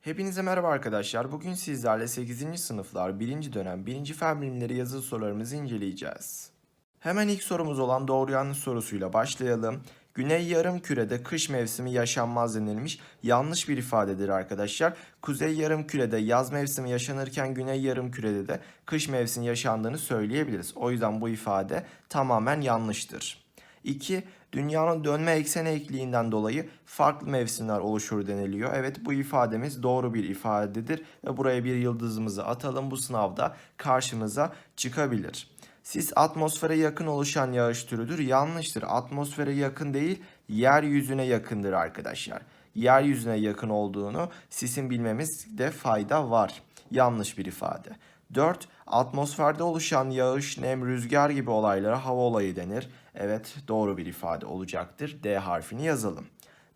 Hepinize merhaba arkadaşlar. Bugün sizlerle 8. sınıflar 1. dönem 1. fen bilimleri yazılı sorularımızı inceleyeceğiz. Hemen ilk sorumuz olan doğru yanlış sorusuyla başlayalım. Güney yarım kürede kış mevsimi yaşanmaz denilmiş. Yanlış bir ifadedir arkadaşlar. Kuzey yarım kürede yaz mevsimi yaşanırken güney yarım kürede de kış mevsimi yaşandığını söyleyebiliriz. O yüzden bu ifade tamamen yanlıştır. 2. Dünyanın dönme ekseni ekliğinden dolayı farklı mevsimler oluşur deniliyor. Evet bu ifademiz doğru bir ifadedir ve buraya bir yıldızımızı atalım. Bu sınavda karşımıza çıkabilir. Sis atmosfere yakın oluşan yağış türüdür. Yanlıştır. Atmosfere yakın değil, yeryüzüne yakındır arkadaşlar. Yeryüzüne yakın olduğunu sisin bilmemizde fayda var. Yanlış bir ifade. 4. Atmosferde oluşan yağış, nem, rüzgar gibi olaylara hava olayı denir. Evet doğru bir ifade olacaktır. D harfini yazalım.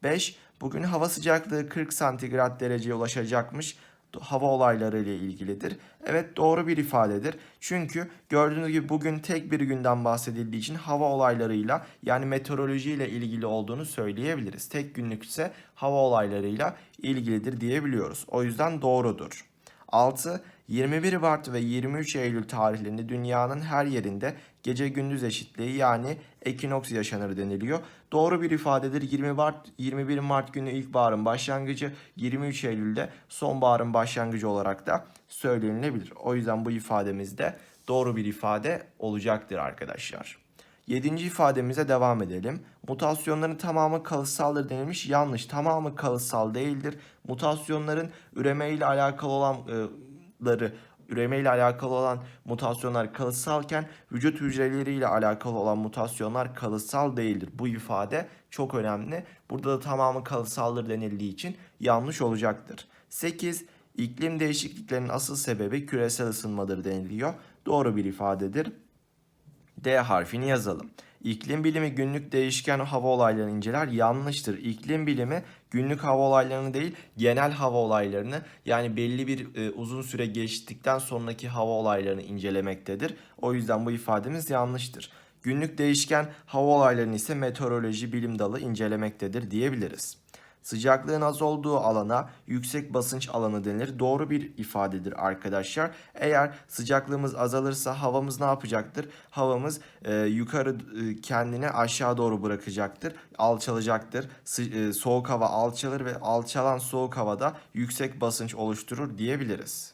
5. Bugün hava sıcaklığı 40 santigrat dereceye ulaşacakmış hava olayları ile ilgilidir. Evet doğru bir ifadedir. Çünkü gördüğünüz gibi bugün tek bir günden bahsedildiği için hava olaylarıyla yani meteoroloji ile ilgili olduğunu söyleyebiliriz. Tek günlük ise hava olaylarıyla ilgilidir diyebiliyoruz. O yüzden doğrudur. 6. 21 Mart ve 23 Eylül tarihlerinde dünyanın her yerinde gece gündüz eşitliği yani ekinoks yaşanır deniliyor. Doğru bir ifadedir. 20 Mart 21 Mart günü ilkbaharın başlangıcı, 23 Eylül'de sonbaharın başlangıcı olarak da söylenilebilir. O yüzden bu ifademiz de doğru bir ifade olacaktır arkadaşlar. Yedinci ifademize devam edelim. Mutasyonların tamamı kalıtsaldır denilmiş. Yanlış. Tamamı kalıtsal değildir. Mutasyonların üreme ile alakalı olanları üreme ile alakalı olan mutasyonlar kalıtsalken vücut hücreleriyle alakalı olan mutasyonlar kalıtsal değildir. Bu ifade çok önemli. Burada da tamamı kalıtsaldır denildiği için yanlış olacaktır. 8. İklim değişikliklerinin asıl sebebi küresel ısınmadır deniliyor. Doğru bir ifadedir. D harfini yazalım. İklim bilimi günlük değişken hava olaylarını inceler. Yanlıştır. İklim bilimi günlük hava olaylarını değil, genel hava olaylarını yani belli bir e, uzun süre geçtikten sonraki hava olaylarını incelemektedir. O yüzden bu ifademiz yanlıştır. Günlük değişken hava olaylarını ise meteoroloji bilim dalı incelemektedir diyebiliriz. Sıcaklığın az olduğu alana yüksek basınç alanı denir. Doğru bir ifadedir arkadaşlar. Eğer sıcaklığımız azalırsa havamız ne yapacaktır? Havamız e, yukarı e, kendini aşağı doğru bırakacaktır. Alçalacaktır. Sı- e, soğuk hava alçalır ve alçalan soğuk havada yüksek basınç oluşturur diyebiliriz.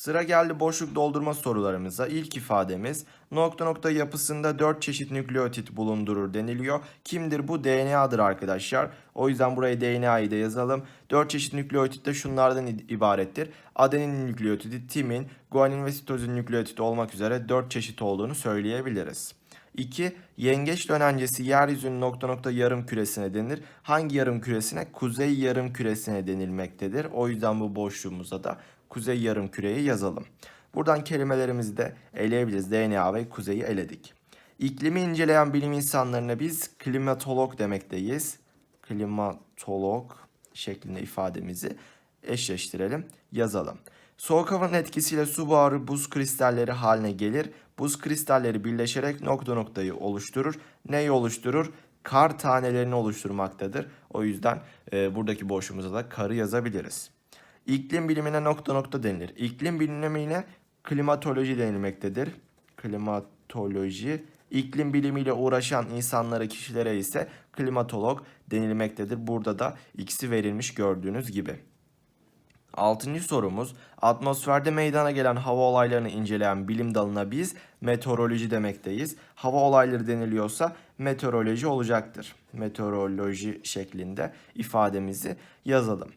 Sıra geldi boşluk doldurma sorularımıza. İlk ifademiz nokta nokta yapısında 4 çeşit nükleotit bulundurur deniliyor. Kimdir bu? DNA'dır arkadaşlar. O yüzden buraya DNA'yı da yazalım. 4 çeşit nükleotit de şunlardan ibarettir. Adenin nükleotidi, timin, guanin ve sitozin nükleotidi olmak üzere 4 çeşit olduğunu söyleyebiliriz. 2. Yengeç dönencesi yeryüzünün nokta nokta yarım küresine denir. Hangi yarım küresine? Kuzey yarım küresine denilmektedir. O yüzden bu boşluğumuza da kuzey yarım küreyi yazalım. Buradan kelimelerimizi de eleyebiliriz. DNA ve kuzeyi eledik. İklimi inceleyen bilim insanlarına biz klimatolog demekteyiz. Klimatolog şeklinde ifademizi eşleştirelim, yazalım. Soğuk havanın etkisiyle su buharı buz kristalleri haline gelir. Buz kristalleri birleşerek nokta noktayı oluşturur. Neyi oluşturur? Kar tanelerini oluşturmaktadır. O yüzden e, buradaki boşluğumuza da karı yazabiliriz. İklim bilimine nokta nokta denilir. İklim bilimine klimatoloji denilmektedir. Klimatoloji. İklim bilimiyle uğraşan insanlara, kişilere ise klimatolog denilmektedir. Burada da ikisi verilmiş gördüğünüz gibi. Altıncı sorumuz atmosferde meydana gelen hava olaylarını inceleyen bilim dalına biz meteoroloji demekteyiz. Hava olayları deniliyorsa meteoroloji olacaktır. Meteoroloji şeklinde ifademizi yazalım.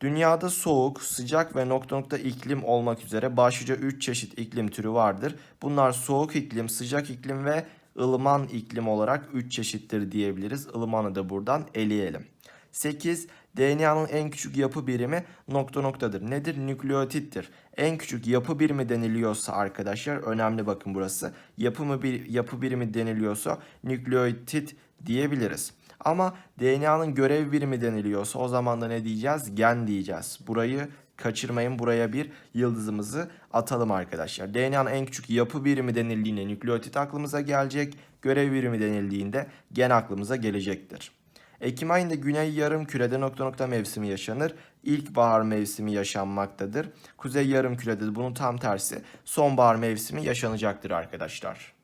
Dünyada soğuk, sıcak ve nokta nokta iklim olmak üzere başlıca 3 çeşit iklim türü vardır. Bunlar soğuk iklim, sıcak iklim ve ılıman iklim olarak 3 çeşittir diyebiliriz. Ilımanı da buradan eleyelim. 8. DNA'nın en küçük yapı birimi nokta noktadır. Nedir? Nükleotittir. En küçük yapı birimi deniliyorsa arkadaşlar önemli bakın burası. Yapı mı bir yapı birimi deniliyorsa nükleotit diyebiliriz. Ama DNA'nın görev birimi deniliyorsa o zaman da ne diyeceğiz? Gen diyeceğiz. Burayı kaçırmayın. Buraya bir yıldızımızı atalım arkadaşlar. DNA'nın en küçük yapı birimi denildiğinde nükleotit aklımıza gelecek. Görev birimi denildiğinde gen aklımıza gelecektir. Ekim ayında güney yarım kürede nokta nokta mevsimi yaşanır. İlkbahar mevsimi yaşanmaktadır. Kuzey yarım kürede de bunun tam tersi sonbahar mevsimi yaşanacaktır arkadaşlar.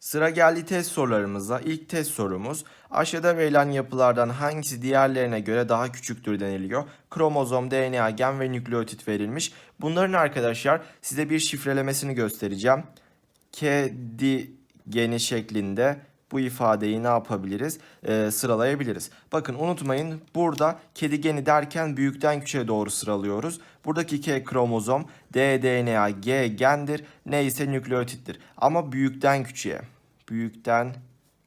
Sıra geldi test sorularımıza. İlk test sorumuz aşağıda verilen yapılardan hangisi diğerlerine göre daha küçüktür deniliyor. Kromozom, DNA, gen ve nükleotit verilmiş. Bunların arkadaşlar size bir şifrelemesini göstereceğim. Kedi geni şeklinde bu ifadeyi ne yapabiliriz? Ee, sıralayabiliriz. Bakın unutmayın burada kedi geni derken büyükten küçüğe doğru sıralıyoruz. Buradaki K kromozom, D DNA, G gendir, N ise nükleotittir. Ama büyükten küçüğe, büyükten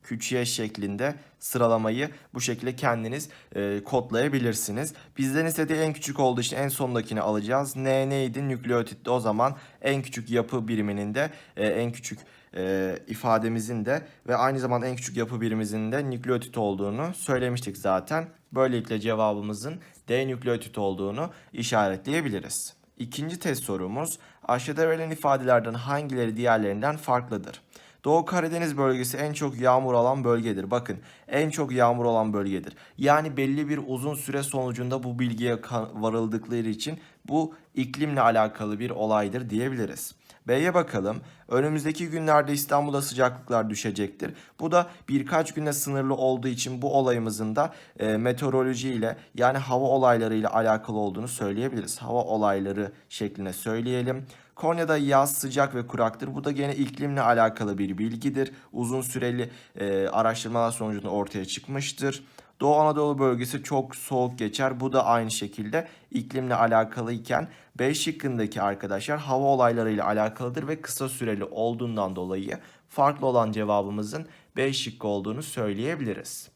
küçüğe şeklinde sıralamayı bu şekilde kendiniz e, kodlayabilirsiniz. Bizden istediği en küçük olduğu için en sondakini alacağız. N neydi? Nükleotitti. O zaman en küçük yapı biriminin de e, en küçük e, ifademizin de ve aynı zamanda en küçük yapı birimimizin de nükleotit olduğunu söylemiştik zaten. Böylelikle cevabımızın D nükleotit olduğunu işaretleyebiliriz. İkinci test sorumuz aşağıda verilen ifadelerden hangileri diğerlerinden farklıdır? Doğu Karadeniz bölgesi en çok yağmur alan bölgedir. Bakın en çok yağmur alan bölgedir. Yani belli bir uzun süre sonucunda bu bilgiye varıldıkları için bu iklimle alakalı bir olaydır diyebiliriz. B'ye bakalım. Önümüzdeki günlerde İstanbul'da sıcaklıklar düşecektir. Bu da birkaç güne sınırlı olduğu için bu olayımızın da e, meteoroloji ile yani hava olayları ile alakalı olduğunu söyleyebiliriz. Hava olayları şeklinde söyleyelim. Konya'da yaz sıcak ve kuraktır. Bu da gene iklimle alakalı bir bilgidir. Uzun süreli e, araştırmalar sonucunda ortaya çıkmıştır. Doğu Anadolu bölgesi çok soğuk geçer. Bu da aynı şekilde iklimle alakalı iken B şıkkındaki arkadaşlar hava olaylarıyla alakalıdır ve kısa süreli olduğundan dolayı farklı olan cevabımızın B şıkkı olduğunu söyleyebiliriz.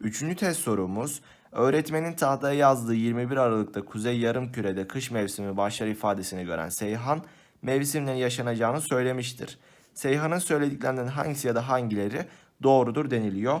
Üçüncü test sorumuz Öğretmenin tahtaya yazdığı 21 Aralık'ta Kuzey Yarımküre'de kış mevsimi başlar ifadesini gören Seyhan, mevsimlerin yaşanacağını söylemiştir. Seyhan'ın söylediklerinden hangisi ya da hangileri doğrudur deniliyor.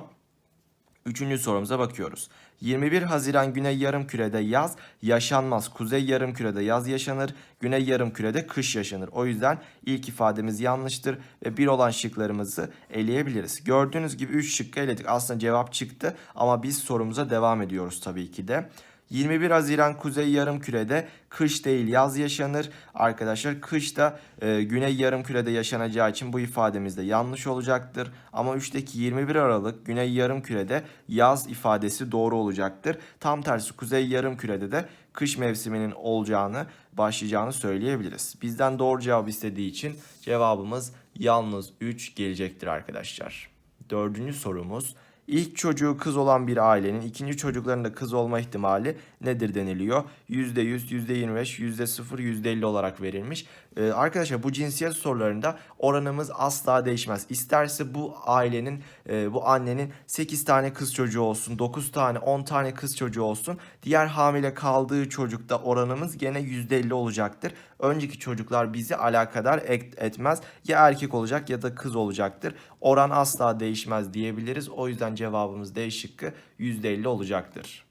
Üçüncü sorumuza bakıyoruz. 21 Haziran Güney Yarımküre'de yaz yaşanmaz. Kuzey Yarımküre'de yaz yaşanır. Güney Yarımküre'de kış yaşanır. O yüzden ilk ifademiz yanlıştır ve bir olan şıklarımızı eleyebiliriz. Gördüğünüz gibi 3 şıkkı eledik. Aslında cevap çıktı ama biz sorumuza devam ediyoruz tabii ki de. 21 Haziran Kuzey Yarımküre'de kış değil yaz yaşanır. Arkadaşlar kış da e, Güney Yarımküre'de yaşanacağı için bu ifademiz de yanlış olacaktır. Ama 3'teki 21 Aralık Güney Yarımküre'de yaz ifadesi doğru olacaktır. Tam tersi Kuzey Yarımküre'de de kış mevsiminin olacağını, başlayacağını söyleyebiliriz. Bizden doğru cevap istediği için cevabımız yalnız 3 gelecektir arkadaşlar. Dördüncü sorumuz İlk çocuğu kız olan bir ailenin ikinci çocukların da kız olma ihtimali nedir deniliyor. %100, %25, %0, %50 olarak verilmiş. Ee, arkadaşlar bu cinsiyet sorularında oranımız asla değişmez. İsterse bu ailenin, e, bu annenin 8 tane kız çocuğu olsun, 9 tane, 10 tane kız çocuğu olsun. Diğer hamile kaldığı çocukta oranımız gene %50 olacaktır. Önceki çocuklar bizi alakadar et, etmez. Ya erkek olacak ya da kız olacaktır. Oran asla değişmez diyebiliriz. O yüzden cevabımız D şıkkı %50 olacaktır.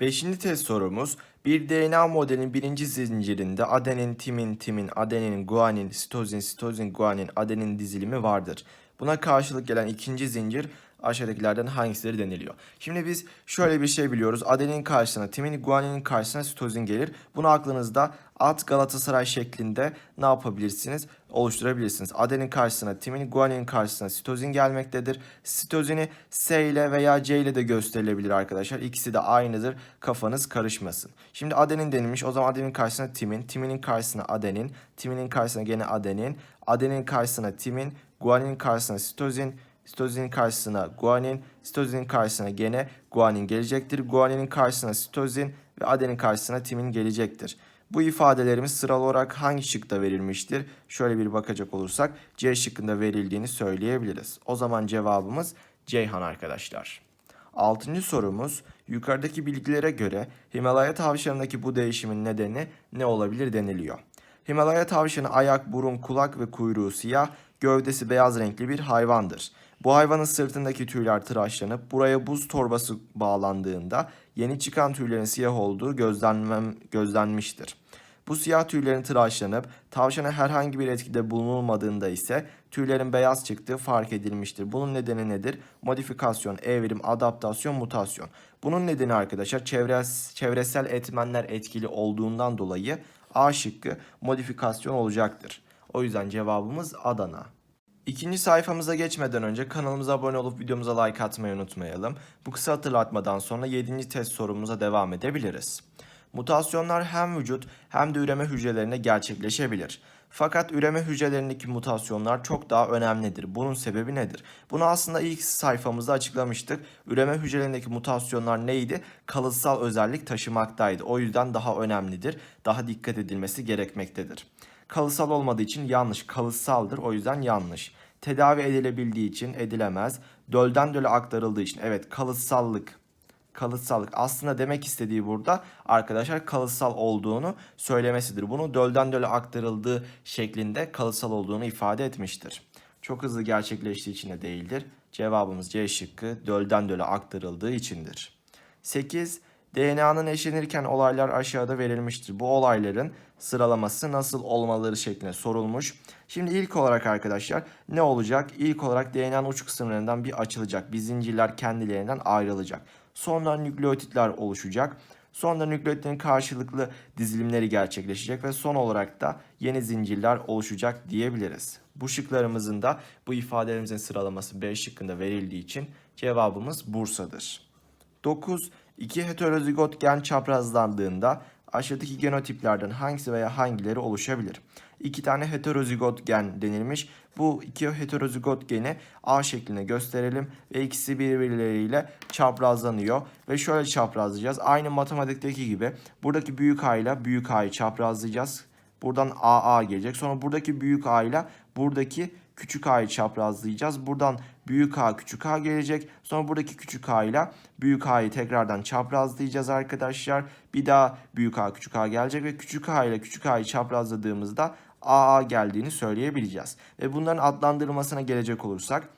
Beşinci test sorumuz bir DNA modelin birinci zincirinde adenin, timin, timin, adenin, guanin, sitozin, sitozin, guanin, adenin dizilimi vardır. Buna karşılık gelen ikinci zincir aşağıdakilerden hangisileri deniliyor. Şimdi biz şöyle bir şey biliyoruz. Adenin karşısına timin, guaninin karşısına sitozin gelir. Bunu aklınızda at Galatasaray şeklinde ne yapabilirsiniz? Oluşturabilirsiniz. Adenin karşısına timin, guaninin karşısına sitozin gelmektedir. Sitozini S ile veya C ile de gösterilebilir arkadaşlar. İkisi de aynıdır. Kafanız karışmasın. Şimdi adenin denilmiş. O zaman adenin karşısına timin, timinin karşısına adenin, timinin karşısına gene adenin, adenin karşısına timin, guaninin karşısına sitozin, Sitozinin karşısına guanin, sitozinin karşısına gene guanin gelecektir. Guaninin karşısına sitozin ve adenin karşısına timin gelecektir. Bu ifadelerimiz sıralı olarak hangi şıkta verilmiştir? Şöyle bir bakacak olursak C şıkkında verildiğini söyleyebiliriz. O zaman cevabımız Ceyhan arkadaşlar. Altıncı sorumuz yukarıdaki bilgilere göre Himalaya tavşanındaki bu değişimin nedeni ne olabilir deniliyor. Himalaya tavşanı ayak, burun, kulak ve kuyruğu siyah, gövdesi beyaz renkli bir hayvandır. Bu hayvanın sırtındaki tüyler tıraşlanıp buraya buz torbası bağlandığında yeni çıkan tüylerin siyah olduğu gözlenmem, gözlenmiştir. Bu siyah tüylerin tıraşlanıp tavşana herhangi bir etkide bulunulmadığında ise tüylerin beyaz çıktığı fark edilmiştir. Bunun nedeni nedir? Modifikasyon, evrim, adaptasyon, mutasyon. Bunun nedeni arkadaşlar çevres, çevresel etmenler etkili olduğundan dolayı A şıkkı modifikasyon olacaktır. O yüzden cevabımız Adana. İkinci sayfamıza geçmeden önce kanalımıza abone olup videomuza like atmayı unutmayalım. Bu kısa hatırlatmadan sonra 7. test sorumuza devam edebiliriz. Mutasyonlar hem vücut hem de üreme hücrelerinde gerçekleşebilir. Fakat üreme hücrelerindeki mutasyonlar çok daha önemlidir. Bunun sebebi nedir? Bunu aslında ilk sayfamızda açıklamıştık. Üreme hücrelerindeki mutasyonlar neydi? Kalıtsal özellik taşımaktaydı. O yüzden daha önemlidir. Daha dikkat edilmesi gerekmektedir. Kalısal olmadığı için yanlış. Kalıtsaldır o yüzden yanlış. Tedavi edilebildiği için edilemez. Dölden döle aktarıldığı için evet kalıtsallık kalıtsallık aslında demek istediği burada arkadaşlar kalıtsal olduğunu söylemesidir. Bunu dölden döle aktarıldığı şeklinde kalıtsal olduğunu ifade etmiştir. Çok hızlı gerçekleştiği için de değildir. Cevabımız C şıkkı dölden döle aktarıldığı içindir. 8. DNA'nın eşlenirken olaylar aşağıda verilmiştir. Bu olayların sıralaması nasıl olmaları şeklinde sorulmuş. Şimdi ilk olarak arkadaşlar ne olacak? İlk olarak DNA'nın uç kısımlarından bir açılacak. Bir zincirler kendilerinden ayrılacak. Sonra nükleotitler oluşacak. Sonra nükleotitlerin karşılıklı dizilimleri gerçekleşecek ve son olarak da yeni zincirler oluşacak diyebiliriz. Bu şıklarımızın da bu ifadelerimizin sıralaması B şıkkında verildiği için cevabımız Bursa'dır. 9. İki heterozigot gen çaprazlandığında aşağıdaki genotiplerden hangisi veya hangileri oluşabilir? İki tane heterozigot gen denilmiş. Bu iki heterozigot geni A şeklinde gösterelim ve ikisi birbirleriyle çaprazlanıyor ve şöyle çaprazlayacağız. Aynı matematikteki gibi buradaki büyük A ile büyük A'yı çaprazlayacağız. Buradan AA gelecek. Sonra buradaki büyük A ile buradaki küçük a'yı çaprazlayacağız. Buradan büyük a küçük a gelecek. Sonra buradaki küçük a ile büyük a'yı tekrardan çaprazlayacağız arkadaşlar. Bir daha büyük a küçük a gelecek ve küçük a ile küçük a'yı çaprazladığımızda AA geldiğini söyleyebileceğiz. Ve bunların adlandırılmasına gelecek olursak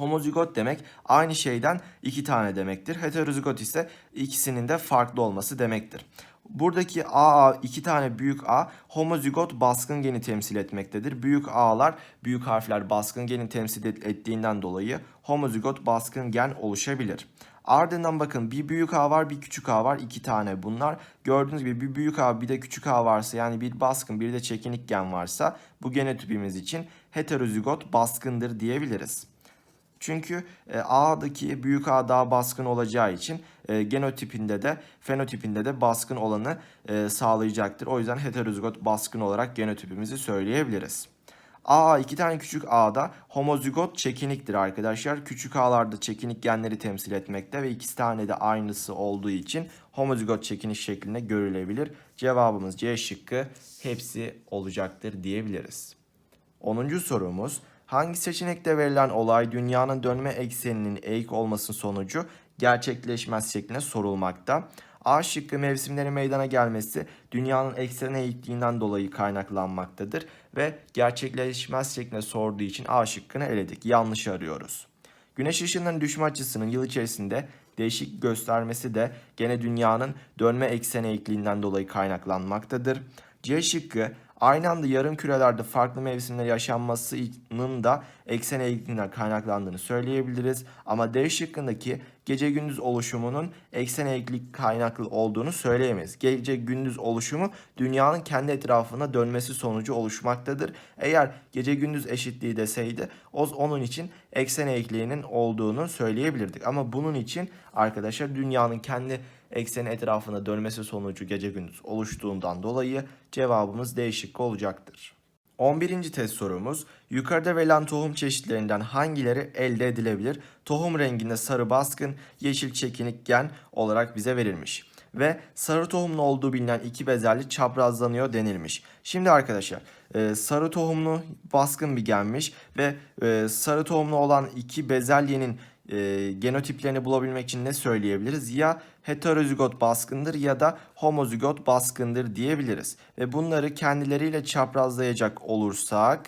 Homozigot demek aynı şeyden iki tane demektir. Heterozigot ise ikisinin de farklı olması demektir. Buradaki AA iki tane büyük A homozigot baskın geni temsil etmektedir. Büyük A'lar büyük harfler baskın geni temsil ettiğinden dolayı homozigot baskın gen oluşabilir. Ardından bakın bir büyük A var bir küçük A var iki tane bunlar. Gördüğünüz gibi bir büyük A bir de küçük A varsa yani bir baskın bir de çekinik gen varsa bu genotipimiz için heterozigot baskındır diyebiliriz. Çünkü e, A'daki büyük A daha baskın olacağı için e, genotipinde de fenotipinde de baskın olanı e, sağlayacaktır. O yüzden heterozigot baskın olarak genotipimizi söyleyebiliriz. A iki tane küçük A'da homozigot çekiniktir arkadaşlar. Küçük A'larda çekinik genleri temsil etmekte ve iki tane de aynısı olduğu için homozigot çekinik şeklinde görülebilir. Cevabımız C şıkkı hepsi olacaktır diyebiliriz. 10. sorumuz Hangi seçenekte verilen olay dünyanın dönme ekseninin eğik olması sonucu gerçekleşmez şeklinde sorulmakta. A şıkkı mevsimlerin meydana gelmesi dünyanın eksene eğikliğinden dolayı kaynaklanmaktadır ve gerçekleşmez şeklinde sorduğu için A şıkkını eledik. Yanlış arıyoruz. Güneş ışınlarının düşme açısının yıl içerisinde değişik göstermesi de gene dünyanın dönme eksen eğikliğinden dolayı kaynaklanmaktadır. C şıkkı Aynı anda yarım kürelerde farklı mevsimler yaşanmasının da eksen eğikliğinden kaynaklandığını söyleyebiliriz. Ama D şıkkındaki gece gündüz oluşumunun eksen eğiklik kaynaklı olduğunu söyleyemeyiz. Gece gündüz oluşumu dünyanın kendi etrafına dönmesi sonucu oluşmaktadır. Eğer gece gündüz eşitliği deseydi o onun için eksen eğikliğinin olduğunu söyleyebilirdik. Ama bunun için arkadaşlar dünyanın kendi ekseni etrafında dönmesi sonucu gece gündüz oluştuğundan dolayı cevabımız D şıkkı olacaktır. 11. test sorumuz yukarıda verilen tohum çeşitlerinden hangileri elde edilebilir? Tohum renginde sarı baskın, yeşil çekinik gen olarak bize verilmiş ve sarı tohumlu olduğu bilinen iki bezelli çaprazlanıyor denilmiş. Şimdi arkadaşlar e, sarı tohumlu baskın bir genmiş ve e, sarı tohumlu olan iki bezelyenin e, genotiplerini bulabilmek için ne söyleyebiliriz? Ya heterozigot baskındır ya da homozigot baskındır diyebiliriz. Ve bunları kendileriyle çaprazlayacak olursak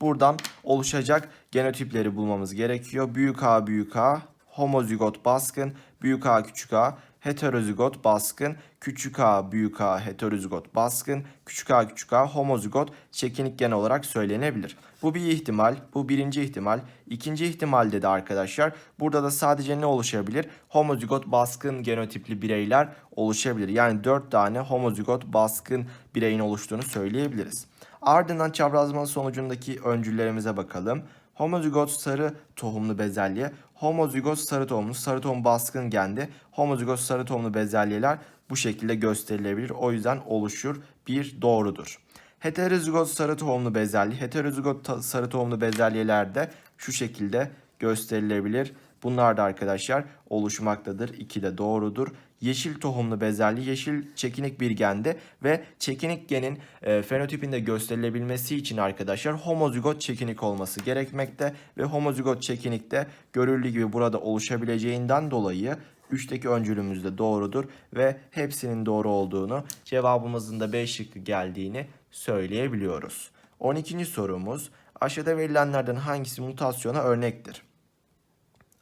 buradan oluşacak genotipleri bulmamız gerekiyor. Büyük A büyük A homozigot baskın, büyük A küçük A heterozigot baskın, küçük a büyük a heterozigot baskın, küçük a küçük a homozigot çekinik gen olarak söylenebilir. Bu bir ihtimal, bu birinci ihtimal. İkinci ihtimalde de arkadaşlar burada da sadece ne oluşabilir? Homozigot baskın genotipli bireyler oluşabilir. Yani 4 tane homozigot baskın bireyin oluştuğunu söyleyebiliriz. Ardından çaprazlama sonucundaki öncüllerimize bakalım. Homozigot sarı tohumlu bezelye, homozigot sarı tohumlu sarı tohum baskın gendi. Homozigot sarı tohumlu bezelyeler bu şekilde gösterilebilir. O yüzden oluşur. Bir doğrudur. Heterozigot sarı tohumlu bezelye, heterozigot sarı tohumlu bezelyeler de şu şekilde gösterilebilir. Bunlar da arkadaşlar oluşmaktadır. İki de doğrudur. Yeşil tohumlu bezelye, yeşil çekinik bir gende ve çekinik genin e, fenotipinde gösterilebilmesi için arkadaşlar homozigot çekinik olması gerekmekte ve homozigot çekinikte görüldüğü gibi burada oluşabileceğinden dolayı 3'teki öncülümüz de doğrudur ve hepsinin doğru olduğunu cevabımızın da B şıkkı geldiğini söyleyebiliyoruz. 12. sorumuz aşağıda verilenlerden hangisi mutasyona örnektir?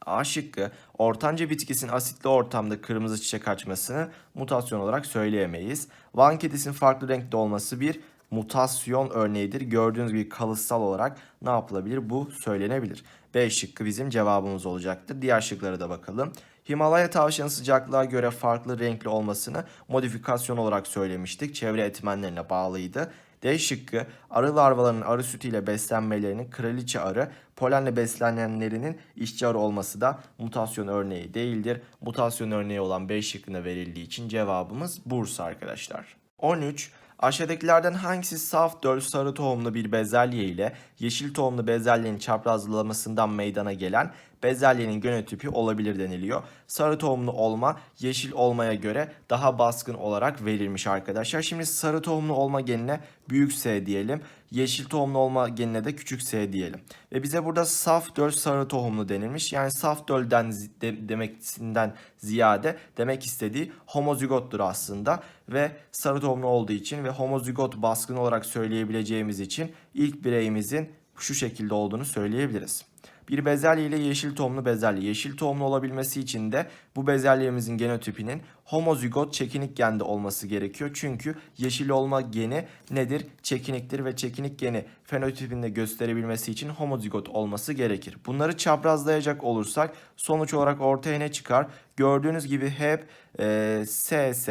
A şıkkı ortanca bitkisinin asitli ortamda kırmızı çiçek açmasını mutasyon olarak söyleyemeyiz. Van kedisinin farklı renkte olması bir mutasyon örneğidir. Gördüğünüz gibi kalıtsal olarak ne yapılabilir? Bu söylenebilir. B şıkkı bizim cevabımız olacaktır. Diğer şıklara da bakalım. Himalaya tavşanı sıcaklığa göre farklı renkli olmasını modifikasyon olarak söylemiştik. Çevre etmenlerine bağlıydı. D şıkkı arı larvalarının arı sütüyle beslenmelerinin kraliçe arı, polenle beslenenlerinin işçi arı olması da mutasyon örneği değildir. Mutasyon örneği olan B şıkkına verildiği için cevabımız Bursa arkadaşlar. 13. Aşağıdakilerden hangisi saf döl sarı tohumlu bir bezelye ile yeşil tohumlu bezelyenin çaprazlamasından meydana gelen bezelyenin genotipi olabilir deniliyor. Sarı tohumlu olma yeşil olmaya göre daha baskın olarak verilmiş arkadaşlar. Şimdi sarı tohumlu olma genine büyük S diyelim. Yeşil tohumlu olma genine de küçük S diyelim. Ve bize burada saf döl sarı tohumlu denilmiş. Yani saf dölden de- demesinden ziyade demek istediği homozigottur aslında. Ve sarı tohumlu olduğu için ve homozigot baskın olarak söyleyebileceğimiz için ilk bireyimizin şu şekilde olduğunu söyleyebiliriz. Bir bezelye ile yeşil tohumlu bezelye. Yeşil tohumlu olabilmesi için de bu bezelyemizin genotipinin homozigot çekinik gende olması gerekiyor. Çünkü yeşil olma geni nedir? Çekiniktir ve çekinik geni fenotipinde gösterebilmesi için homozigot olması gerekir. Bunları çaprazlayacak olursak sonuç olarak ortaya ne çıkar? Gördüğünüz gibi hep e, SS,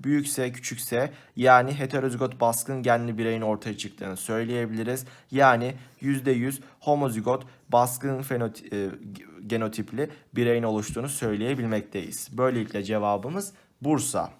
büyük S küçük S yani heterozigot baskın genli bireyin ortaya çıktığını söyleyebiliriz. Yani %100 homozigot baskın e, genotipli bireyin oluştuğunu söyleyebilmekteyiz. Böylelikle cevabımız Bursa.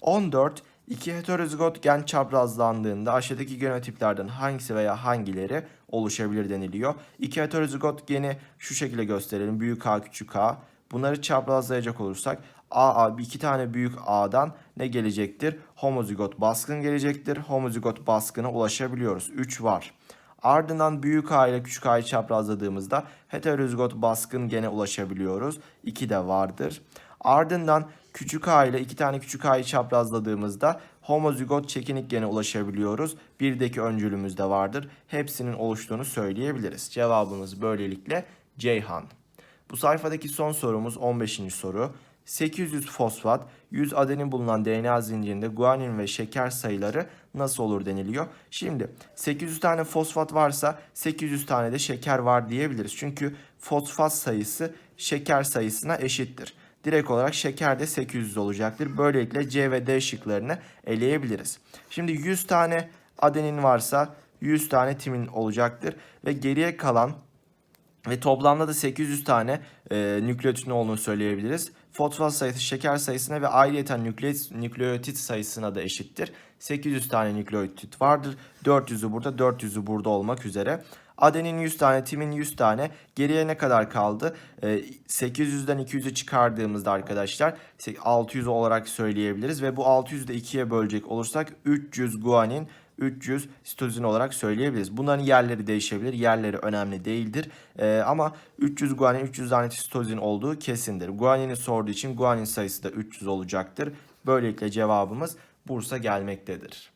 14. İki heterozigot gen çaprazlandığında aşağıdaki genotiplerden hangisi veya hangileri oluşabilir deniliyor. İki heterozigot geni şu şekilde gösterelim. Büyük A küçük A. Bunları çaprazlayacak olursak A, A iki tane büyük A'dan ne gelecektir? Homozigot baskın gelecektir. Homozigot baskına ulaşabiliyoruz. 3 var. Ardından büyük A ile küçük A'yı çaprazladığımızda heterozigot baskın gene ulaşabiliyoruz. 2 de vardır. Ardından küçük A ile iki tane küçük A'yı çaprazladığımızda homozigot çekinik gene ulaşabiliyoruz. Birdeki öncülümüz de vardır. Hepsinin oluştuğunu söyleyebiliriz. Cevabımız böylelikle Ceyhan. Bu sayfadaki son sorumuz 15. soru. 800 fosfat, 100 adenin bulunan DNA zincirinde guanin ve şeker sayıları nasıl olur deniliyor. Şimdi 800 tane fosfat varsa 800 tane de şeker var diyebiliriz. Çünkü fosfat sayısı şeker sayısına eşittir. Direkt olarak şeker de 800 olacaktır. Böylelikle C ve D şıklarını eleyebiliriz. Şimdi 100 tane adenin varsa 100 tane timin olacaktır. Ve geriye kalan ve toplamda da 800 tane e, nükleotitin olduğunu söyleyebiliriz. Fosfat sayısı şeker sayısına ve ayrıyeten nükleot, nükleotit sayısına da eşittir. 800 tane nükleotit vardır. 400'ü burada, 400'ü burada olmak üzere. Adenin 100 tane, timin 100 tane. Geriye ne kadar kaldı? E, 800'den 200'ü çıkardığımızda arkadaşlar 600 olarak söyleyebiliriz. Ve bu 600'ü de 2'ye bölecek olursak 300 guanin, 300 sitozin olarak söyleyebiliriz. Bunların yerleri değişebilir. Yerleri önemli değildir. Ee, ama 300 guanin 300 tane sitozin olduğu kesindir. Guanini sorduğu için guanin sayısı da 300 olacaktır. Böylelikle cevabımız Bursa gelmektedir.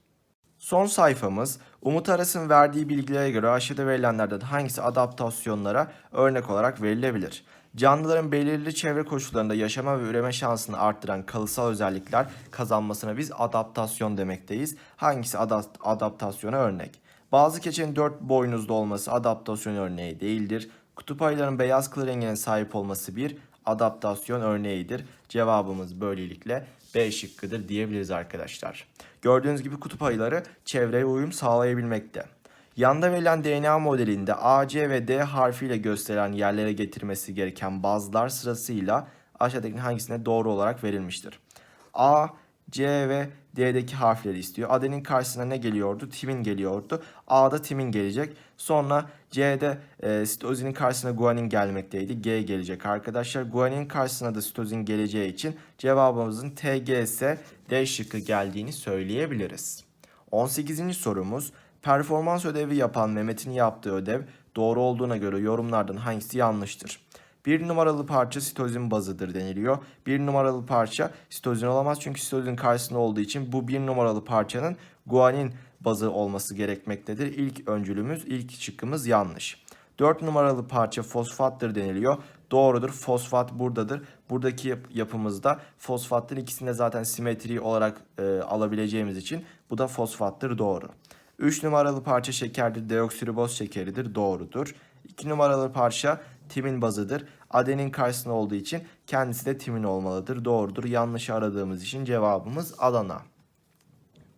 Son sayfamız Umut Aras'ın verdiği bilgilere göre aşağıda verilenlerden hangisi adaptasyonlara örnek olarak verilebilir? Canlıların belirli çevre koşullarında yaşama ve üreme şansını arttıran kalıtsal özellikler kazanmasına biz adaptasyon demekteyiz. Hangisi ada- adaptasyona örnek? Bazı keçinin dört boynuzlu olması adaptasyon örneği değildir. Kutup ayılarının beyaz kıl rengine sahip olması bir adaptasyon örneğidir. Cevabımız böylelikle B şıkkıdır diyebiliriz arkadaşlar. Gördüğünüz gibi kutup ayıları çevreye uyum sağlayabilmekte. Yanda verilen DNA modelinde A, C ve D harfiyle gösterilen yerlere getirmesi gereken bazılar sırasıyla aşağıdaki hangisine doğru olarak verilmiştir? A, C ve D'deki harfleri istiyor. Adenin karşısına ne geliyordu? Timin geliyordu. A'da timin gelecek. Sonra C'de e, sitozinin karşısına guanin gelmekteydi. G gelecek arkadaşlar. Guanin karşısına da sitozin geleceği için cevabımızın TGS D şıkkı geldiğini söyleyebiliriz. 18. sorumuz performans ödevi yapan Mehmet'in yaptığı ödev doğru olduğuna göre yorumlardan hangisi yanlıştır? Bir numaralı parça sitozin bazıdır deniliyor. Bir numaralı parça sitozin olamaz çünkü sitozin karşısında olduğu için bu bir numaralı parçanın guanin bazı olması gerekmektedir. İlk öncülümüz, ilk şıkkımız yanlış. 4 numaralı parça fosfattır deniliyor. Doğrudur. Fosfat buradadır. Buradaki yap- yapımızda fosfattır. İkisinde zaten simetri olarak e, alabileceğimiz için bu da fosfattır. Doğru. 3 numaralı parça şekerdir. Deoksiriboz şekeridir. Doğrudur. 2 numaralı parça timin bazıdır. Adenin karşısında olduğu için kendisi de timin olmalıdır. Doğrudur. Yanlışı aradığımız için cevabımız Adana.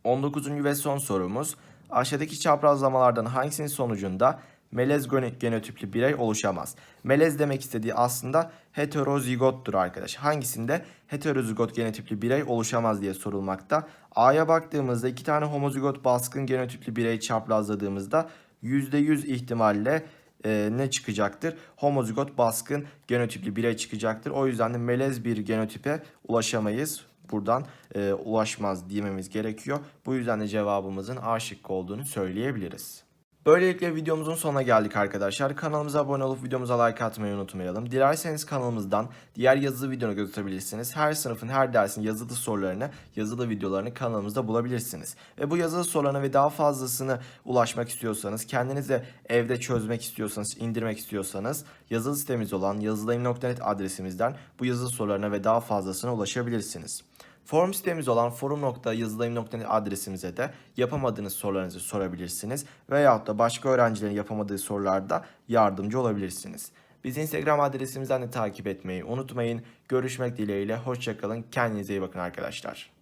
19. ve son sorumuz. Aşağıdaki çaprazlamalardan hangisinin sonucunda melez genotipli birey oluşamaz? Melez demek istediği aslında heterozigottur arkadaş. Hangisinde heterozigot genotipli birey oluşamaz diye sorulmakta. A'ya baktığımızda iki tane homozigot baskın genotipli birey çaprazladığımızda %100 ihtimalle e, ne çıkacaktır? Homozigot baskın genotipli birey çıkacaktır. O yüzden de melez bir genotipe ulaşamayız. Buradan e, ulaşmaz dememiz gerekiyor. Bu yüzden de cevabımızın A şıkkı olduğunu söyleyebiliriz. Böylelikle videomuzun sonuna geldik arkadaşlar. Kanalımıza abone olup videomuza like atmayı unutmayalım. Dilerseniz kanalımızdan diğer yazılı videonu götürebilirsiniz. Her sınıfın her dersin yazılı sorularını, yazılı videolarını kanalımızda bulabilirsiniz. Ve bu yazılı sorularına ve daha fazlasını ulaşmak istiyorsanız, kendinize evde çözmek istiyorsanız, indirmek istiyorsanız yazılı sitemiz olan yazılayım.net adresimizden bu yazılı sorularına ve daha fazlasına ulaşabilirsiniz. Forum sitemiz olan forum.yazılayım.net adresimize de yapamadığınız sorularınızı sorabilirsiniz. Veyahut da başka öğrencilerin yapamadığı sorularda yardımcı olabilirsiniz. Bizi Instagram adresimizden de takip etmeyi unutmayın. Görüşmek dileğiyle. Hoşçakalın. Kendinize iyi bakın arkadaşlar.